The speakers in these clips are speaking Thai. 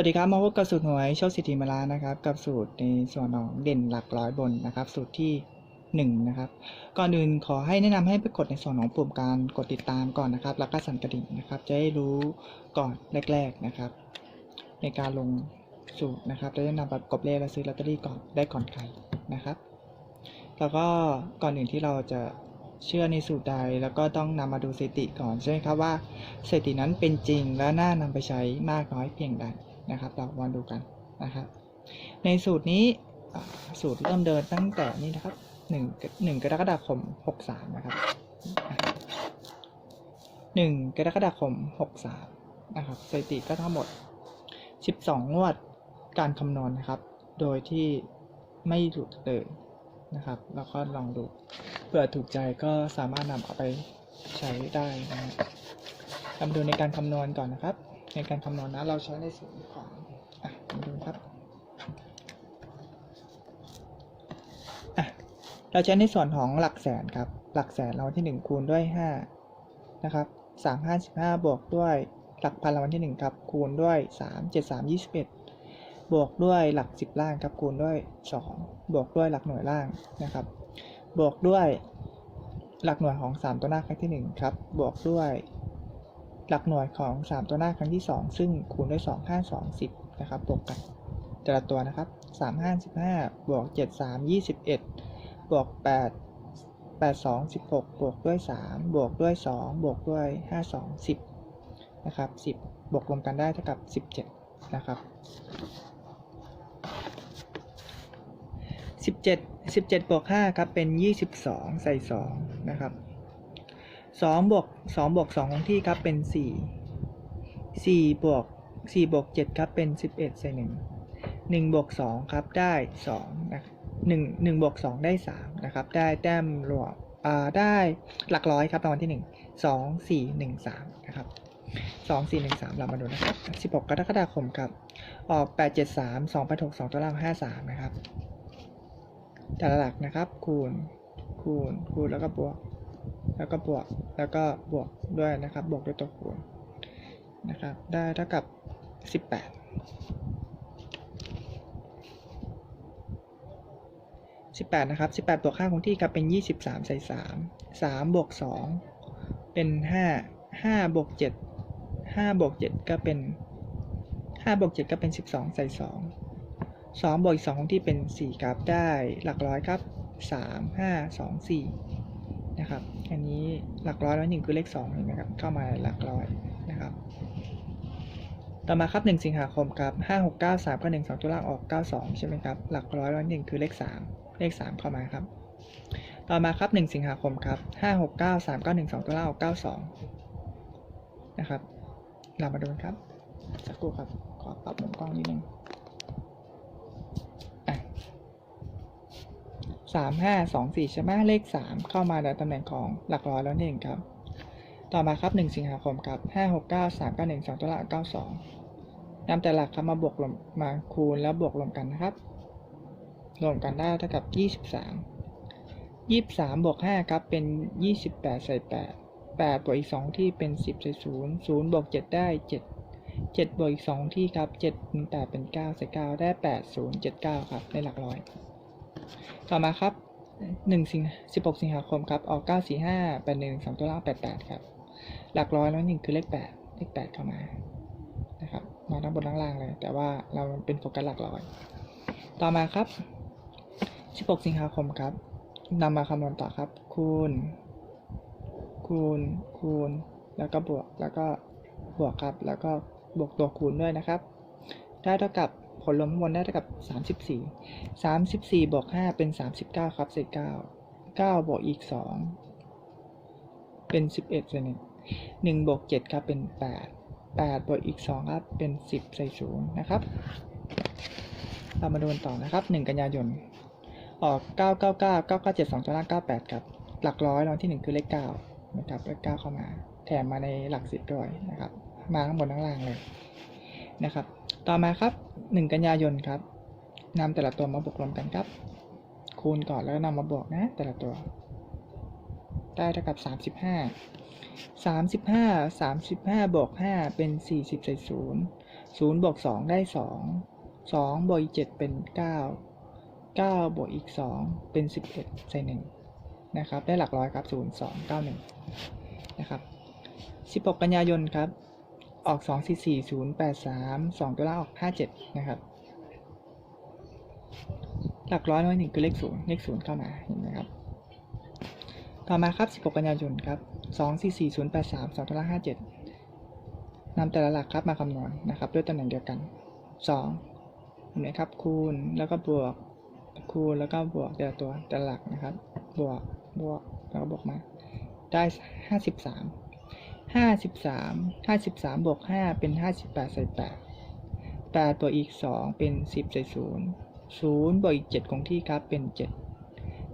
วัสดีครับมาพบกับสูตรหวยโชคสิทธิมาลานะครับ กับสูตรในส่วนของเด่นหลักร้อยบนนะครับ สูตรที่หนึ่งนะครับก่อนอื่นขอให้แนะนำให้ไปกดในส่วนของปุ่มการกดติดตามก่อนนะครับ แล้วก็สั่นกระดิ่งนะครับ จะได้รู้ก่อนแรก ๆนะครับ ในการลงสูตรนะครับจะได้นำไปประกบเลขและซื้อลอตเตอรี่ก่อนได้ก่อนใครนะครับ แล้วก็ก่อนอื่นที่เราจะเชื่อในสูตรใดแล้วก็ต้องนำมาดูสถิติก่อนใช่ไหมครับว่าสถิตินั้นเป็นจริงและน่านำไปใช้มากน้อยเพียงใด นะครับ เรามาดูกันนะครับ ในสูตรนี้สูตรเริ่มเดินตั้งแต่นี้นะครับหนึ่งหนึ่งกรกฎาคมหกสามนะครับหนึ่งกรกฎาคมหกสามนะครับสถิติก็ทั้งหมดสิบสองงวดการคำนวณนะครับ โดยที่ไม่หลุดเลยนะครับ แล้วก็ลองดูเผื่อถูกใจก็สามารถนำเอาไปใช้ได้นะฮะเรามาดูในการคำนวณก่อนนะครับ ในการคำนวณนะ เราใช้ในส่วนของอะดูครับอะเราใช้ในส่วนของหลักแสนครับ หลักแสนรางวัลที่หนึ่งคูณด้วยห้านะครับสามห้าสิบห้าบวกด้วยหลักพันรางวัลที่หนึ่งครับ คูณด้วยสามเจ็ดสามยี่สิบเอ็ดบวกด้วยหลักสิบล่างครับ คูณด้วยสองบวกด้วยหลักหน่วยล่างนะครับ บวกด้วยหลักหน่วยของสามตัวหน้าครั้งที่หนึ่งครับ บวกด้วย หลักหน่วยของ 3 ตัวหน้าครั้งที่ 2 ซึ่งคูณด้วย 2 5 2 10 นะครับ บวกกันแต่ละตัวนะครับ 3 5 15 บวก 7 3 21 บวก 8 8 2 16 บวกด้วย 3 บวกด้วย 2 บวกด้วย 5 2 10 นะครับ 10 บวกรวมกันได้เท่ากับ 17 นะครับ 17 17 บวก 5 ครับ เป็น 22 ใส่ 2 นะครับ สองบวกสองบวกสองของที่ครับเป็นสี่สี่บวกสี่บวกเจ็ดครับเป็นสิบเอ็ดใส่หนึ่งหนึ่งบวกสองครับได้สองนะหนึ่งหนึ่งบวกสองได้สามนะครับได้แต้มรวมอ่าได้หลักร้อยครับรางวัลที่หนึ่งสองสี่หนึ่งสามนะครับสองสี่หนึ่งสามเรามาดูนะครับสิบหกกรกฎาคมครับ ออกแปดเจ็ดสามสองปดหกสองตัวล่างห้าสามนะครับแต่ละหลักนะครับ คูณ คูณ คูณ แล้วก็บวก แล้วก็บวกแล้วก็บวกด้วยนะครับ บวกด้วยตัวคูณนะครับ ได้เท่ากับ 18 18 นะครับ 18 บวก5คงที่ครับเป็น 23 ใส่ 3 3 บวก 2 เป็น 5 5 บวก 7 5 บวก 7 ก็เป็น 5 บวก 7 ก็เป็น 12 ใส่ 2 2 บวกอีก2คงที่เป็น 4 ครับ ได้หลักร้อยครับ 3 5 2 4 นะครับ อันนี้หลักร้อยแล้วหนึ่งคือเลขสองเห็นไหมครับ เข้ามาหลักร้อยนะครับ ต่อมาครับหนึ่งสิงหาคมครับห้าหกเก้าสามก็หนึ่งสองตัวล่างออกเก้าสองใช่ไหมครับ หลักร้อยแล้วหนึ่งคือเลขสามเลขสามเข้ามาครับ ต่อมาครับหนึ่งสิงหาคมครับห้าหกเก้าสามก็หนึ่งสองตัวล่างออกเก้าสองนะครับ เรามาดูกันครับ สักครู่ครับ ขอปรับมุมกล้องนิดนึง สามห้าสองสี่ใช่ไหมเลขสามเข้ามาในตำแหน่งของหลักร้อยแล้วนึ่เองครับ ต่อมาครับหนึ่งสิงหาคมครับห้าหกเก้าสามเก้าหนึ่งสองตัวละเก้าสองนำแต่หลักครับมาบวกรวมมาคูณแล้วบวกรวมกันนะครับ รวมกันได้เท่ากับยี่สิบสามยี่สิบสามบวกห้าครับเป็นยี่สิบแปดใส่แปดแปดบวกอีกสองที่เป็นสิบใส่ศูนย์ศูนย์บวกเจ็ดได้เจ็ดเจ็ดบวกอีกสองที่ครับเจ็ดเป็นแปดเป็นเก้าใส่เก้าได้แปดศูนย์เจ็ดเก้าครับได้หลักร้อย ต่อมาครับหนึ่งสิงสิบหกสิงหาคมครับ ออกเก้าสี่ห้าแปดหนึ่งสองตัวล่างแปดแปดครับ หลักร้อยแล้วหนึ่งคือเลขแปดเลขแปดเข้ามา นะครับ มาทั้งบนทั้งล่างเลย แต่ว่าเราเป็นโฟกัสหลักร้อย ต่อมาครับ16สิงหาคมครับนำมาคำนวณต่อครับ คูณ คูณ คูณ แล้วก็บวก แล้วก็บวกครับ แล้วก็บวกตัวคูณด้วยนะครับ ได้เท่ากับ ผลรวมข้งบนได้เท่ากับ 34 34บวก5เป็น 39 ครับเศษ9 9บวกอีก 2 เป็น 11เศษ1 1บวก7ครับเป็น 8 8บวกอีก 2 ครับเป็น 10ใส่0นะครับ เรามาดูกันต่อนะครับ 1 กันยายน ออก 999 997 2ตัวล่าง98ครับ หลักร้อยรางวัลที่ 1 คือเลข9นะครับเลข9เข้ามา แถมมาในหลักสิบด้วยนะครับ มาข้างบนข้างล่างเลยนะครับ ต่อมาครับ 1 กันยายนครับนำแต่ละตัวมาบวกรวมกันครับ คูณก่อนแล้วนำมาบวกนะ แต่ละตัว ได้เท่ากับ 35 35 35บวก5เป็น 40ใส่0 0บวก2ได้ 2 2บวกอีก7เป็น 9 9บวกอีก 2 เป็น 11 ใส่1นะครับ ได้หลักร้อยครับ 0 2 9 1 นะครับ 16 กันยายนครับ ออก2 4 4 0 8 3 2ตัวล่างออก57นะครับ หลักร้อยน้อยหนึ่งคือเลข0เลข0เข้ามาเห็นไหมครับ ต่อมาครับ16กันยายนครับ2 4 4 0 8 3 2ตัวล่าง57นำแต่ละหลักครับมาคำนวณนะครับ ด้วยตำแหน่งเดียวกัน2เห็นไหมครับ คูณแล้วก็บวก คูณแล้วก็บวกแต่ละตัวแต่ละหลักนะครับ บวกบวกแล้วก็บวกมา ได้ห้าสิบสาม ห้าสิบสามห้าสิบสามบวกห้าเป็นห้าสิบแปดใส่แปดแปดบวกอีกสองเป็นสิบใส่ศูนย์ศูนย์บวกอีกเจ็ดคงที่ครับเป็นเจ็ด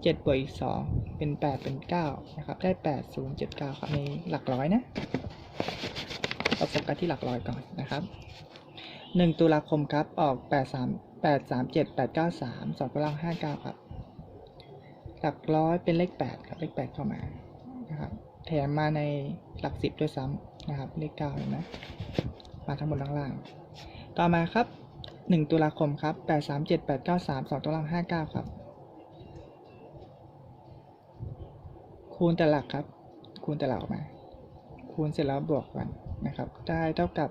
เจ็ดบวกอีกสองเป็นแปดเป็นเก้านะครับ ได้แปดศูนย์เจ็ดเก้าครับในหลักร้อยนะเราโฟกัสที่หลักร้อยก่อนนะครับหนึ่งตุลาคมครับออกแปดสามแปดสามเจ็ดแปดเก้าสามสองกำลังห้าเก้าครับ หลักร้อยเป็นเลขแปดครับเลขแปดเข้ามานะครับ แถมมาในหลักสิบด้วยซ้ำนะครับ เลขเก้าเห็นไหมมาทั้งบนทั้งล่างต่อมาครับหนึ่งตุลาคมครับแปดสามเจ็ดแปดเก้าสามสองตัวล่างห้าเก้าครับ คูณแต่หลักครับ คูณแต่หลักออกมา คูณเสร็จแล้วบวกกันนะครับ ได้เท่ากับ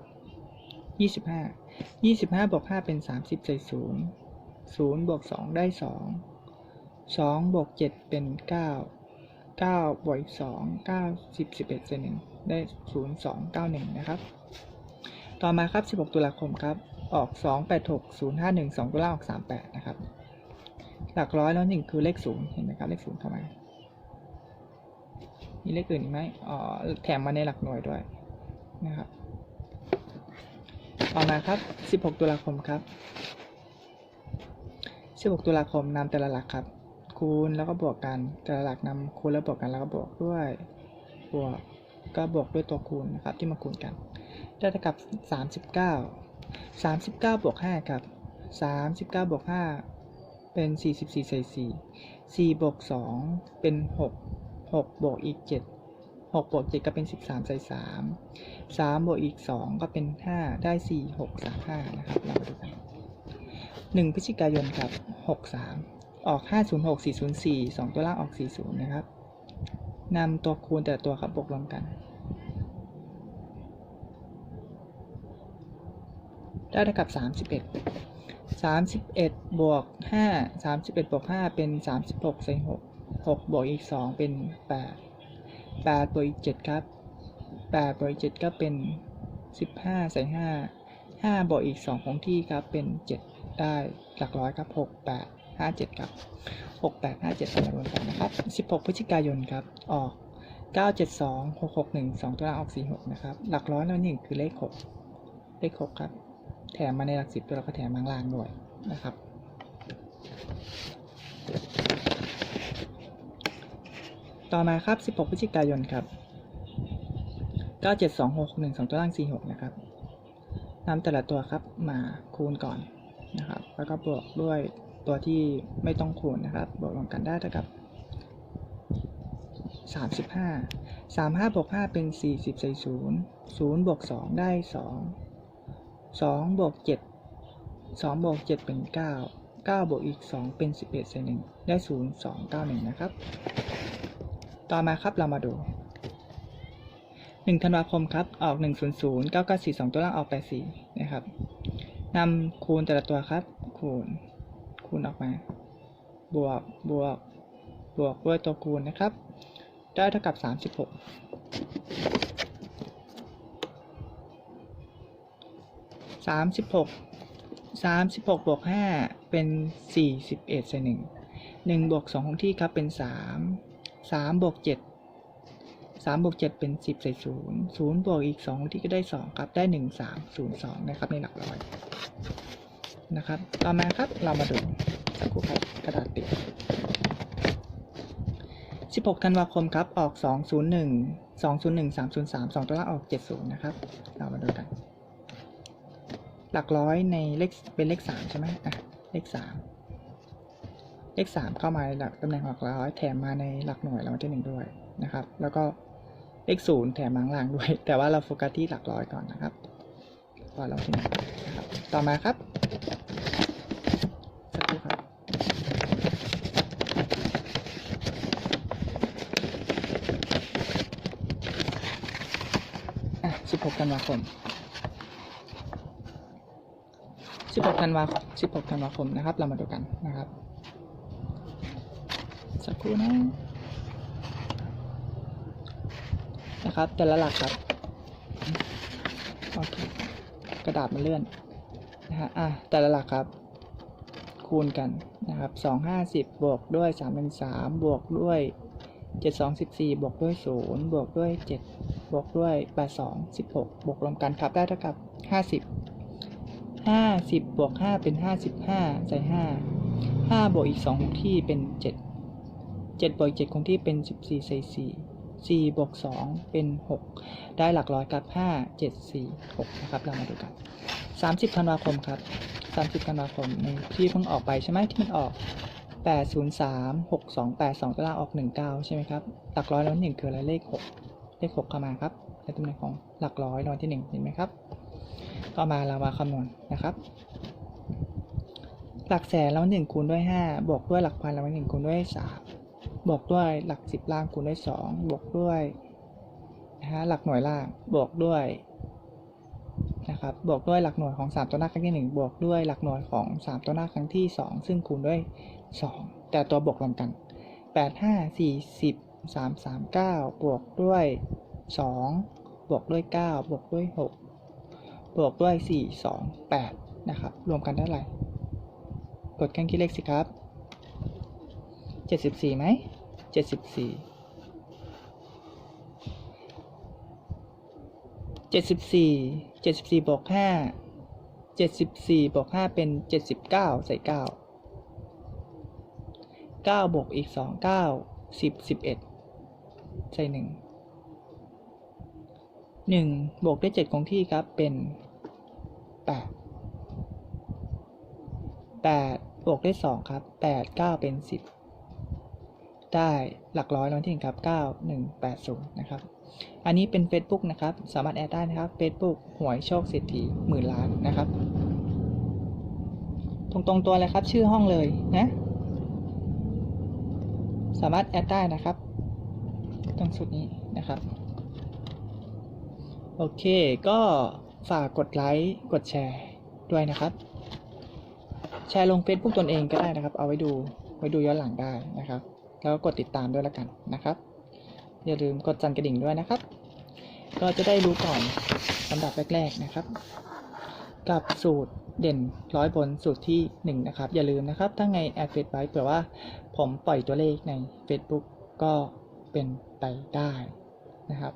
ยี่สิบห้ายี่สิบห้าบวกห้าเป็นสามสิบใส่ศูนย์ศูนย์บวกสองได้สองสองบวกเจ็ดเป็นเก้า เก้าบวกสองเก้าสิบสิบเอ็ดเศษหนึ่งได้ศูนย์สองเก้าหนึ่งนะครับ ต่อมาครับสิบหกตุลาคมครับ ออกสองแปดหกศูนย์ห้าหนึ่งสองตัวล่าออกสามแปดนะครับ หลักร้อยแล้วหนึ่งคือเลขศูนย์เห็นไหมครับเลขศูนย์เข้ามา มีเลขอื่นอีกไหมอ๋อแถมมาในหลักหน่วยด้วยนะครับ ต่อมาครับ16ตุลาคมครับ16ตุลาคมนำแต่ละหลักครับ คูณแล้วก็บวกกันแต่ละหลักนำคูณแล้วบวกกันแล้วก็บวกด้วยบวกก็บวกด้วยตัวคูณนะครับที่มาคูณกันได้เท่ากับ 39 39 บวก5ครับ 39 บวก 5 เป็น 44ใส่4 4บวก2เป็น 6 6บวกอีก 7 6บวก7ก็เป็น 13ใส่3 3บวกอีก 2 ก็เป็น 5 ได้ 4 6 3 5 นะครับเรามาดูกัน1พฤศจิกายนครับ 63 ออก 506 404 2 ตัวล่างออก 40 นะครับนำตัวคูณแต่ตัวครับบวกรวมกัน ได้เท่ากับ 31 31 บวก 5 31 บวก 5 เป็น 36ใส่6 6 บวกอีก 2 เป็น 8 8 บวกอีก 7 ครับ 8 บวกอีก 7 ก็เป็น 15ใส่5 5 บวกอีก2ของที่ครับเป็น 7 ได้หลักร้อยครับ 6 8 5 7 ครับ 6 8 5 7มารวมกันนะครับ 16 พฤศจิกายนครับ ออก 972 661 2 ตัวล่างออก 46 นะครับ หลักร้อยแล้วนี่งคือเลข 6 เลข 6 ครับ แถมมาในหลักสิบตัวเราก็แถมมาข้างล่างด้วยนะครับต่อมาครับ 16 พฤศจิกายนครับ 97261 2 ตัวล่าง 46 นะครับนำแต่ละตัวครับมาคูณก่อนนะครับ แล้วก็บวกด้วย ตัวที่ไม่ต้องคูณนะครับ บวกรวมกันได้เท่ากับสามสิบห้าสามห้าบวกห้าเป็นสี่สิบใส่ศูนย์ศูนย์บวกสองได้สองสองบวกเจ็ดสองบวกเจ็ดเป็นเก้าเก้าบวกอีกสองเป็นสิบเอ็ดใส่หนึ่งได้ศูนย์สองเก้าหนึ่งนะครับ ต่อมาครับเรามาดูหนึ่งธันวาคมครับ ออกหนึ่งศูนย์ศูนย์เก้าเก้าสี่สองตัวล่างออกแปดสี่นะครับนำคูณแต่ละตัวครับ คูณ คูณออกมา บวก บวก บวกด้วยตัวคูณนะครับ ได้เท่ากับ 36 36 36บวก5เป็น 41ใส่1 1บวก2ของที่ครับเป็น 3 3บวก7 3บวก7เป็น 10ใส่0 0บวกอีก2ของที่ก็ได้ 2 ครับ ได้ 1 3 0 2 นะครับ ในหลักร้อย นะครับ ต่อมาครับเรามาดูสักครู่ครับกระดาษปิด 16 ธันวาคมครับ ออก 201 201 303 2 ตัวล่างออก 70 นะครับ เรามาดูกัน หลักร้อยในเลขเป็นเลข 3 ใช่ไหมอะ เลข 3 เลข 3 เข้ามาในหลักตำแหน่งหลักร้อยแถมมาในหลักหน่วยรางวัลที่ 1 ด้วยนะครับ แล้วก็เลข 0 แถมมางล่างด้วย แต่ว่าเราโฟกัสที่หลักร้อยก่อนนะครับก่อนเราที่หนึ่งนะครับ ต่อมาครับ สักครู่ครับ อะ 16ธันวาคม 16ธันวาคม16ธันวาคมนะครับ เรามาดูกันนะครับ สักครู่นะ นะครับ แต่ละหลักครับ โอเค กระดาษมันเลื่อน นะฮะ อะ แต่ละหลักครับ คูณกันนะครับสองห้าสิบบวกด้วยสามเป็นสามบวกด้วยเจ็ดสองสิบสี่บวกด้วยศูนย์บวกด้วยเจ็ด บวกด้วยแปดสองสิบหกบวกรวมกันครับได้เท่ากับห้าสิบห้าสิบบวกห้าเป็นห้าสิบห้าใส่ห้าห้าบวกอีกสองคงที่เป็นเจ็ดเจ็ดบวกเจ็ดคงที่เป็นสิบสี่ใส่สี่สี่บวกสองเป็นหกได้หลักร้อยกับห้าเจ็ดสี่หกนะครับ เรามาดูกันสามสิบธันวาคมครับ 30 ธันวาคมที่เพิ่งออกไปใช่ไหมที่มันออก803 6282ตารางออก 19 ใช่ไหมครับหลักร้อยแล้วหนึ่งคืออะไรเลข 6 เลข6เข้ามาครับในตำแหน่งของหลักร้อยรางวัลที่ 1 เห็นไหมครับต่อมาเรามาคำนวณนะครับ หลักแสนรางวัลหนึ่งคูณด้วย 5 บวกด้วยหลักพันรางวัลหนึ่งคูณด้วย 3 บวกด้วยหลัก 10 ล่างคูณด้วย 2 บวกด้วยนะฮะหลักหน่วยล่างบวกด้วยนะครับบวกด้วยหลักหน่วยของ 3 ตัวหน้าครั้งที่ 1 บวกด้วยหลักหน่วยของ 3 ตัวหน้าครั้งที่ 2 ซึ่งคูณด้วย 2 แต่ตัวบวกรวมกัน 8 5 4 10 339 บวกด้วย 2 บวกด้วย 9 บวกด้วย 6 บวกด้วย 4 2 8 นะครับ รวมกันได้ไรกดเครื่องคิดเลขสิครับ 74ไหม74 74 74บวก5 74บวก5เป็น 79 ใส่ 9 9บวกอีก 2 9 10 11 ใส่หนึ่งหนึ่งบวกด้วยเจ็ดคงที่ครับเป็นแปดแปดบวกด้วยสองครับแปดเก้าเป็นสิบได้หลักร้อยร้อยที่หนึ่งครับเก้าหนึ่งแปดศูนย์นะครับ อันนี้เป็น Facebook นะครับ สามารถแอดได้นะครับ Facebook หวยโชคเศรษฐีหมื่นล้านนะครับ ตรงตรงๆตัวเลยครับ ชื่อห้องเลยนะ สามารถแอดได้นะครับ ตรงสุดนี้นะครับ โอเค ก็ฝากกดไลค์ กดแชร์ด้วยนะครับ แชร์ลง Facebook ตนเองก็ได้นะครับ เอาไว้ดู ไว้ดูย้อนหลังได้นะครับ แล้วก็กดติดตามด้วยละกันนะครับ อย่าลืมกดสั่นกระดิ่งด้วยนะครับ ก็จะได้รู้ก่อนลำดับแรก ๆนะครับ กับสูตรเด่นร้อยบนสูตรที่ 1 นะครับ อย่าลืมนะครับ ถ้าไงแอดเฟซไว้เผื่อว่าผมปล่อยตัวเลขใน Facebook ก็ เป็นไปได้นะครับ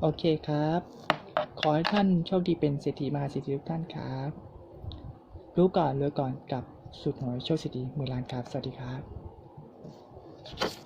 โอเคครับ ขอให้ท่านโชคดีเป็นเศรษฐีมหาเศรษฐีทุกท่านครับ รู้ก่อนรวยก่อนกับสุดหน่วยโชคเศรษฐีหมื่นล้านครับ สวัสดีครับ